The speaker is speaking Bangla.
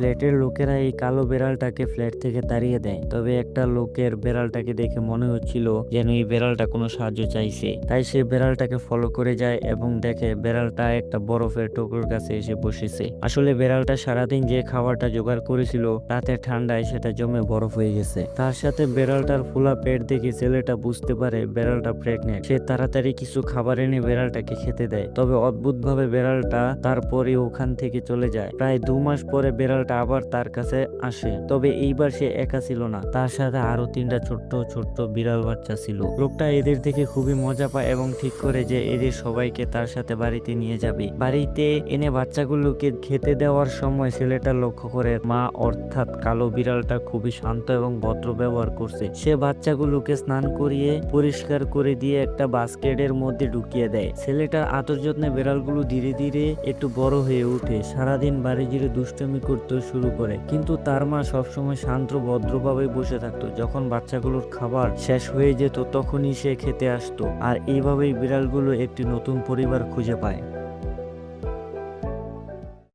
ফ্ল্যাটের লোকেরা এই কালো বেড়ালটাকে ফ্ল্যাট থেকে তাড়িয়ে দেয়। তবে একটা লোকের বেড়ালটাকে দেখে মনে হচ্ছিল যেন এই বেড়ালটা কোনো সাহায্য চাইছে। তাই সে বেড়ালটাকে ফলো করে যায় এবং দেখে বেড়ালটা একটা বরফের টুকরোর কাছে এসে বসেছে। আসলে বেড়ালটা সারাদিন যে খাবারটা জোগাড় করেছিল রাতে ঠান্ডায় সেটা জমে বরফ হয়ে গেছে। তার সাথে বেড়ালটার ফুলা পেট দেখে ছেলেটা বুঝতে পারে বেড়ালটা প্রেগনেন্ট সে তাড়াতাড়ি কিছু খাবার এনে বেড়ালটাকে খেতে দেয়। তবে অদ্ভুতভাবে বেড়ালটা তারপরে ওখান থেকে চলে যায়। প্রায় দু মাস পরে বেড়ালটা আবার তার কাছে আসে। তবে এইবার সে একা ছিল না। তার সাথে আরও তিনটা ছোট্ট ছোট্ট বিড়াল বাচ্চা ছিল। লোকটা এদের দেখে খুবই মজা পায় এবং ঠিক করে যে এদের সবাইকে তার সাথে বাড়িতে নিয়ে যাবে। বাড়িতে এনে বাচ্চাগুলোকে খেতে দেওয়ার সময় ছেলেটা লক্ষ্য করে, মা, অর্থাৎ কালো বিড়ালটা খুবই শান্ত এবং ভদ্র ব্যবহার করছে। সে বাচ্চাগুলোকে স্নান করিয়ে পরিষ্কার করে দিয়ে একটা বাস্কেটের মধ্যে ঢুকিয়ে দেয়। ছেলেটার আদর যত্নে বিড়ালগুলো ধীরে ধীরে একটু বড় হয়ে ওঠে। সারাদিন বাড়ি জুড়ে দুষ্টমি করতে শুরু করে। কিন্তু তার মা সবসময় শান্ত ভদ্রভাবে বসে থাকতো। যখন বাচ্চাগুলোর খাবার শেষ হয়ে যেত, তখনই সে খেতে আসতো। আর এইভাবেই বিড়ালগুলো একটি নতুন পরিবার খুঁজে পায়।